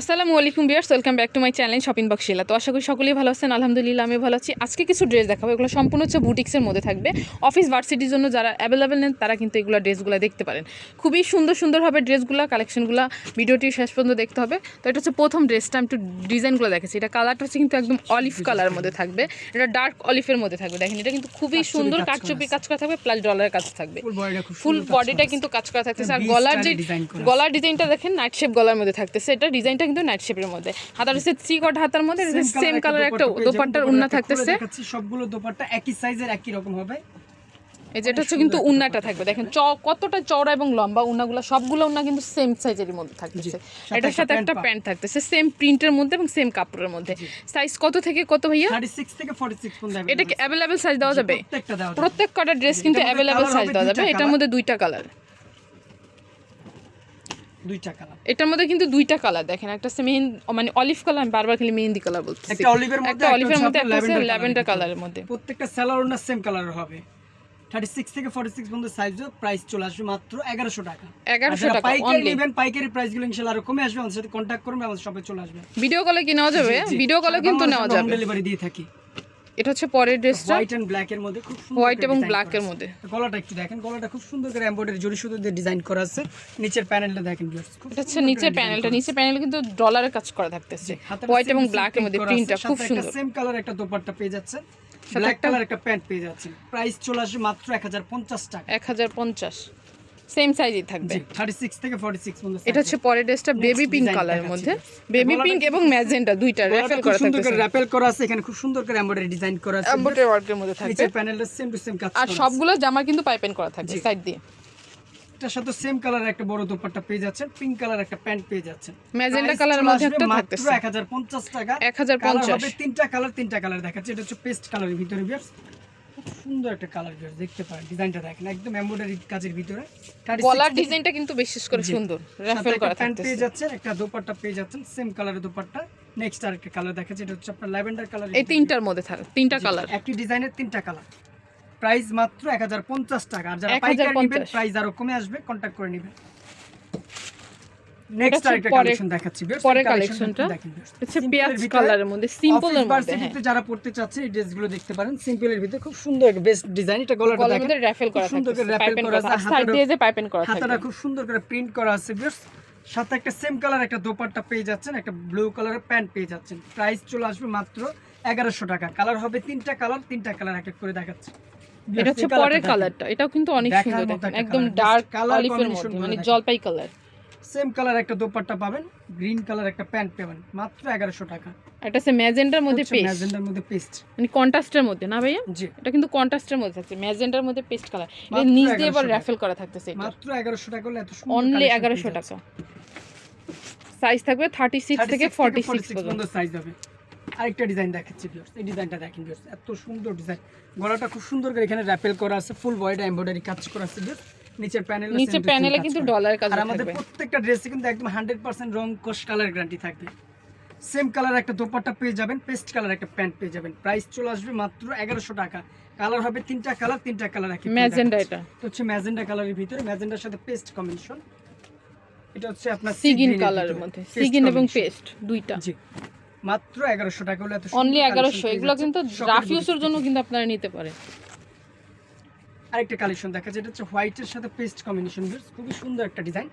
আসসালামু আলাইকুম viewers welcome back to my channel shopping box Shila. তো আশা করি সকলেই ভালো আছেন আলহামদুলিল্লাহ আমি ভালো আছি। আজকে কিছু ড্রেস দেখাবো এগুলো সম্পূর্ণ হচ্ছে বুটিক্সের মধ্যে থাকবে। অফিস ভার্সিটির জন্য যারা অ্যাভেলেবেল নেন তারা কিন্তু এগুলো ড্রেসগুলো দেখতে পারেন। খুবই সুন্দর সুন্দর হবে ড্রেসগুলো কালেকশনগুলো ভিডিওটি শেষ পর্যন্ত দেখতে হবে। তো এটা হচ্ছে প্রথম ড্রেসটা আমি একটু ডিজাইনগুলো দেখেছি এটা কালারটা হচ্ছে কিন্তু একদম অলিভ কালার মধ্যে থাকবে। এটা ডার্ক অলিভের মধ্যে থাকবে দেখেন এটা কিন্তু খুবই সুন্দর কাটচুপি কাজ করা থাকবে প্লাস ডলারের কাজ থাকবে। ফুল বডিটা কিন্তু কাজ করা থাকতেছে। আর গলার যে। গলার ডিজাইনটা দেখেন নাইট শেপ গলার মধ্যে থাকতেছে। এটা ডিজাইনটা কিন্তু নাইট শেপের মধ্যে। হাতার হচ্ছে থ্রি কট হাতার মধ্যে সেম কালার একটা। দোপাট্টার উন্না থাকতেছে। সবগুলো দোপাট্টা একই সাইজের একই রকম হবে। এই যেটা হচ্ছে কিন্তু উন্নাটা থাকবে। দেখেন চ কতটা চওড়া এবং লম্বা উন্নাগুলো সবগুলো উন্না কিন্তু সেম সাইজের মধ্যে থাকতেছে। এটার সাথে একটা প্যান্ট থাকতেছে সেম প্রিন্টের মধ্যে এবং সেম কাপড়ের মধ্যে। সাইজ কত থেকে কত ভাইয়া? এটা কি অ্যাভেলেবেল সাইজ দেওয়া যাবে? প্রত্যেকটা দেওয়া প্রত্যেক কটা ড্রেস কিন্তু অ্যাভেলেবেল সাইজ দেওয়া যাবে। এটার মধ্যে দুইটা কালার দুইটা কালার এটার মধ্যে কিন্তু দুইটা কালার দেখেন একটা হচ্ছে মেহেন্দি মানে অলিভ কালার আমি বারবার খালি মেহেন্দি কালার বলতেছি। একটা olive-এর মধ্যে, একটা অলিভের মধ্যে একটা হচ্ছে ল্যাভেন্ডার কালারের মধ্যে। প্রত্যেকটা স্যালার ওনার সেম কালার হবে। থার্টি সিক্স থেকে ফর্টি সিক্স পর্যন্ত সাইজ প্রাইস চলে আসবে মাত্র এগারোশো টাকা। 1100 টাকা, পাইকারি নেবেন পাইকারি প্রাইসগুলো ইনশাল্লাহ আরও কমে আসবে আমাদের সাথে কন্ট্যাক্ট করবেন আমাদের শপে চলে আসবে। ভিডিও কলে কি নেওয়া যাবে? ভিডিও কলে কিন্তু নেওয়া যাবে। ডেলিভারি দিয়ে থাকি। এটা হচ্ছে পরের ড্রেসটা। হোয়াইট এন্ড ব্ল্যাক এর মধ্যে খুব সুন্দর হোয়াইট এবং ব্ল্যাক এর মধ্যে। গলাটা একটু দেখেন গলাটা খুব সুন্দর করে এমব্রয়ডারি জরি সুতো দিয়ে ডিজাইন করা আছে। নিচের প্যানেলটা দেখেন এটা হচ্ছে নিচের প্যানেলটা নিচের প্যানেলে কিন্তু ডলারের কাজ করা থাকতেছে। হোয়াইট এবং ব্ল্যাক এর মধ্যে প্রিন্টটা খুব সুন্দর একটা সেম কালার একটা দোপাট্টা পেয়ে যাচ্ছে ব্ল্যাক কালার একটা প্যান্ট পেয়ে যাচ্ছেন। প্রাইস চলে আসবে মাত্র 1050 টাকা। এক হাজার পঞ্চাশ। সেম সাইজই থাকবে। 36 থেকে 46 পর্যন্ত এটা হচ্ছে পরের ড্রেসটা বেবি পিঙ্ক কালারের মধ্যে। বেবি পিঙ্ক এবং ম্যাজেন্টা দুইটা র্যাফেল করা সুন্দর করে র্যাপেল করা আছে এখানে খুব সুন্দর করে এমব্রয়ডারি ডিজাইন করা আছে। এমব্রয়ডারি ওয়ার্কের মধ্যে থাকবে। নিচের প্যানেলটা সেম টু সেম কাজ আর সবগুলো জামা কিন্তু পাইপেন করা থাকবে। সাইড দিয়ে। এটার সাথে সেম কালার একটা বড় দোপাট্টা পেয়ে যাচ্ছেন পিঙ্ক কালার একটা প্যান্ট পেয়ে যাচ্ছেন। ম্যাজেন্টা কালারের মধ্যে একটা মাত্র 1050 টাকা। 1050 Colour হবে তিনটা কালার তিনটা কালার দেখাচ্ছে এটা হচ্ছে পেস্ট কালারের ভিতরে ভিউয়ার্স সুন্দর একটা কালার ভিউয়ার্স দেখতে পারেন ডিজাইনটা দেখেন একদম এমব্রয়ডারি কাজের ভিতরে। 36 গলার ডিজাইনটা কিন্তু বিশেষ করে সুন্দর একটা করা প্যান্ট পেয়ে যাচ্ছেন একটা দোপাট্টা পেয়ে যাচ্ছেন সেম কালারের দোপাট্টা। নেক্সট আর একটা কালার দেখাচ্ছে এটা হচ্ছে আপনার ল্যাভেন্ডার কালার এই তিনটার মধ্যে থাকে তিনটা কালার একটি ডিজাইনের তিনটা কালার প্রাইস মাত্র 1050 টাকা। আর যারা 1050 পাইকারি নেবেন প্রাইস আরও কমে আসবে কন্টাক্ট করে নেবেন। নেক্সট আরেকটা কালেকশন দেখাচ্ছি পরের কালেকশনটা হচ্ছে পেঁয়াজ কালারের মধ্যে সিম্পলের অফিস মধ্যে। যারা পড়তে চাচ্ছে এই ড্রেসগুলো দেখতে পারেন। সিম্পলের ভিতরে খুব সুন্দর একটা বেস্ট ডিজাইন এটা গলাটা গলার দেখেন। মধ্যে র্যাফেল করা সুন্দর করে পাইপেন করা আছে, দিয়ে যে পাইপেন করা হাতাটা খুব সুন্দর করে প্রিন্ট করা আছে ভিউয়ার্স সাথে একটা সেম কালার একটা দোপাট্টা পেয়ে যাচ্ছেন একটা ব্লু কালারের প্যান্ট পেয়ে যাচ্ছেন। প্রাইস চলে আসবে মাত্র এগারোশো টাকা। কালার হবে তিনটা কালার তিনটা কালার এক এক করে দেখাচ্ছে। এটা হচ্ছে পরের কালারটা এটাও কিন্তু অনেক সুন্দর একদম ডার্কগুলো মানে জলপাই কালার সেম কালার একটা দোপাট্টা পাবেন গ্রিন কালার একটা প্যান্ট পাবেন মাত্র এগারোশো টাকা। এটা হচ্ছে ম্যাজেন্টার মধ্যে পেস্ট ম্যাজেন্ডার মধ্যে পেস্ট মানে কন্ট্রাস্টের মধ্যে না ভাইয়া? জি। এটা কিন্তু কন্ট্রাস্টের মধ্যে থাকছে ম্যাজেন্টার মধ্যে পেস্ট কালার। এটা নিচ দিয়ে 1100 আবার র্যাফেল করা থাকতেছে এটা। মাত্র এগারোশো টাকা হলে এত সুন্দর অনলি collection এগারোশো পেয়ে যাচ্ছে। টাকা। সাইজ থাকবে থার্টি সিক্স 36 থেকে ফর্টি সিক্স 46 পর্যন্ত। পর্যন্ত সাইজ হবে। আরেকটা ডিজাইন দেখাচ্ছি ভিউয়ার্স এই ডিজাইনটা দেখেন ভিউয়ার্স এত সুন্দর ডিজাইন গলাটা খুব সুন্দর করে এখানে র্যাপেল করা আছে ফুল বডিটা এমব্রয়ডারি কাজ করা আছে ভিউয়ার্স নিচের প্যানেল নিচে প্যানেলে কিন্তু ডলারের কাজ আর আমাদের প্রত্যেকটা ড্রেসে কিন্তু একদম হান্ড্রেড পার্সেন্ট রং কোশ কালার গ্যারান্টি থাকবে। সেম কালার একটা দোপাট্টা পেয়ে যাবেন পেস্ট কালার একটা প্যান্ট পেয়ে যাবেন। প্রাইস চলে আসবে মাত্র এগারোশো টাকা। কালার হবে তিনটা কালার তিনটা কালার একই ম্যাজেন্ডা এটা। এটা হচ্ছে ম্যাজেন্ডা কালারের ভিতরে ম্যাজেন্ডার সাথে পেস্ট কম্বিনেশন এটা হচ্ছে আপনার সিগিন কালারের মধ্যে। সিগিন এবং পেস্ট দুইটা। জি। মাত্র এগারোশো টাকা হলে অনলি এগারোশো এগুলো কিন্তু সকলের রাফ বুঝতে ইউজের জন্য কিন্তু আপনারা নিতে পারেন। আরেকটা কালেকশন দেখা যায় এটা হচ্ছে হোয়াইটের সাথে পেস্ট কম্বিনেশন খুবই সুন্দর একটা ডিজাইন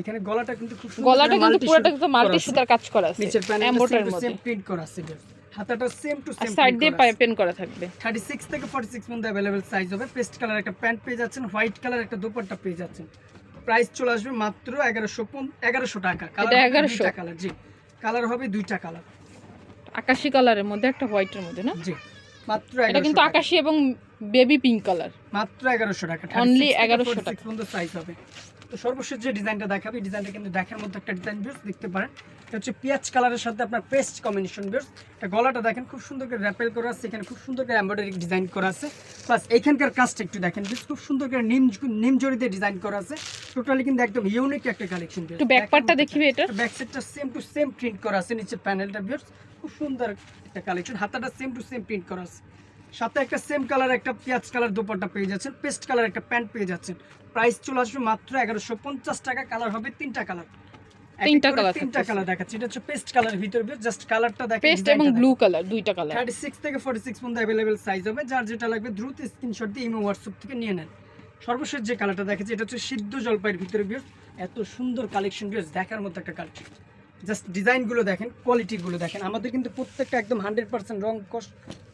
এখানে গলাটা কিন্তু খুব সুন্দর গলাটা করে কিন্তু multi পুরোটা suit কিন্তু করা মাল্টি আছে। সুতার কাজ করা আছে নিচের প্যানেলটা এমবোটার সেম টু মধ্যে সেম প্রিন্ট করা আছে viewers। হাতাটা সেম টু আর সেম সাইড দিয়ে পাইপেন করা থাকবে 36 থেকে 46 পর্যন্ত अवेलेबल সাইজ হবে পেস্ট কালার একটা প্যান্ট পেয়ে যাচ্ছেন হোয়াইট কালার একটা দোপাট্টা পেয়ে যাচ্ছেন প্রাইস চলে আসবে মাত্র 1100 1100 টাকা কালার এটা হবে 1100 দুইটা কালার জি কালার হবে দুইটা কালার আকাশি কালারের মধ্যে একটা হোয়াইটের মধ্যে না জি মাত্র এটা 1100 কিন্তু টাকা। আকাশি এবং বেবি পিঙ্ক কালার। মাত্র এগারোশো টাকা। Only 36 থেকে 1100 46 টাকা। পর্যন্ত সাইজ হবে। তো সর্বশেষ যে ডিজাইনটা দেখাবি ডিজাইনটা কিন্তু দেখার মধ্যে একটা ডিজাইন বেশ দেখতে পারেন। এটা হচ্ছে পেঁয়াজ কালারের সাথে আপনার পেস্ট কম্বিনেশন বেশ এটা গলাটা দেখেন খুব সুন্দর করে র্যাপেল করা আছে। এখানে খুব সুন্দর করে এমব্রয়ডারি ডিজাইন করা আছে। প্লাস এইখানকার কাজটা একটু দেখেন বেশ খুব সুন্দর করে নিম নিম জড়িতে ডিজাইন করা আছে। টোটালি কিন্তু একদম ইউনিক একটা কালেকশন একটু ব্যাক পার্টটা দেখিবে এটা? ব্যাক সাইডটা সেম টু সেম প্রিন্ট করা আছে নিচের প্যানেলটা বেশ খুব সুন্দর একটা কালেকশন হাতাটা সেম টু সেম প্রিন্ট করা আছে। সাথে একটা সেম কালার একটা পেঁয়াজ কালার দোপাট্টা পেয়ে যাচ্ছেন পেস্ট কালার একটা প্যান্ট পেয়ে যাচ্ছেন। প্রাইস চলে আসবে মাত্র এগারোশো পঞ্চাশ টাকা কালার হবে তিনটা কালার তিনটা এক এক করে কালার তিনটা কালার দেখাচ্ছি এটা হচ্ছে পেস্ট কালার ভিতর জাস্ট কালারটা দেখেন পেস্ট এবং ব্লু কালার দুইটা কালার থার্টি সিক্স থেকে ফোর্টি সিক্স পর্যন্ত অ্যাভেলেবেল সাইজ হবে যার যেটা লাগবে দ্রুত স্ক্রিনশট দিয়ে ইমো হোয়াটসঅ্যাপ থেকে নিয়ে নেন। সর্বশেষ যে কালারটা দেখেছি এটা হচ্ছে সিদ্ধ জলপাইয়ের ভিতরে এত সুন্দর কালেকশন দেখার মতো একটা কালেকশন জাস্ট ডিজাইনগুলো দেখেন কোয়ালিটিগুলো দেখেন। আমাদের কিন্তু প্রত্যেকটা একদম হান্ড্রেড পার্সেন্ট রং কস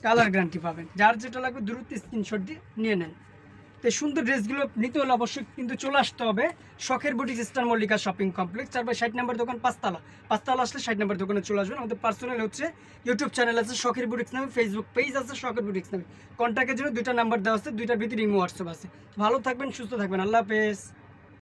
কালার গ্যারান্টি পাবেন। যার যেটা লাগবে দ্রুত স্ক্রিনশট দিয়ে নিয়ে নেন। তো সুন্দর ড্রেসগুলো নিতে হলে অবশ্যই কিন্তু চলে আসতে হবে শখের boutique star Mallika shopping complex চার বাই ষাট নম্বর দোকান পাঁচতলা। পাঁচতলা আসলে ষাট নম্বর দোকানে চলে আসবেন। আমাদের পার্সোনাল হচ্ছে ইউটিউব চ্যানেল আছে শখের বুটিক্স নামে ফেসবুক পেজ আছে শখের বুটিক্স নামে। কন্ট্যাক্টের জন্য দুইটা নাম্বার দেওয়া আছে, দুইটার ভিতরে ইমো হোয়াটসঅ্যাপ আছে। ভালো থাকবেন, সুস্থ থাকবেন। আল্লাহ হাফেজ।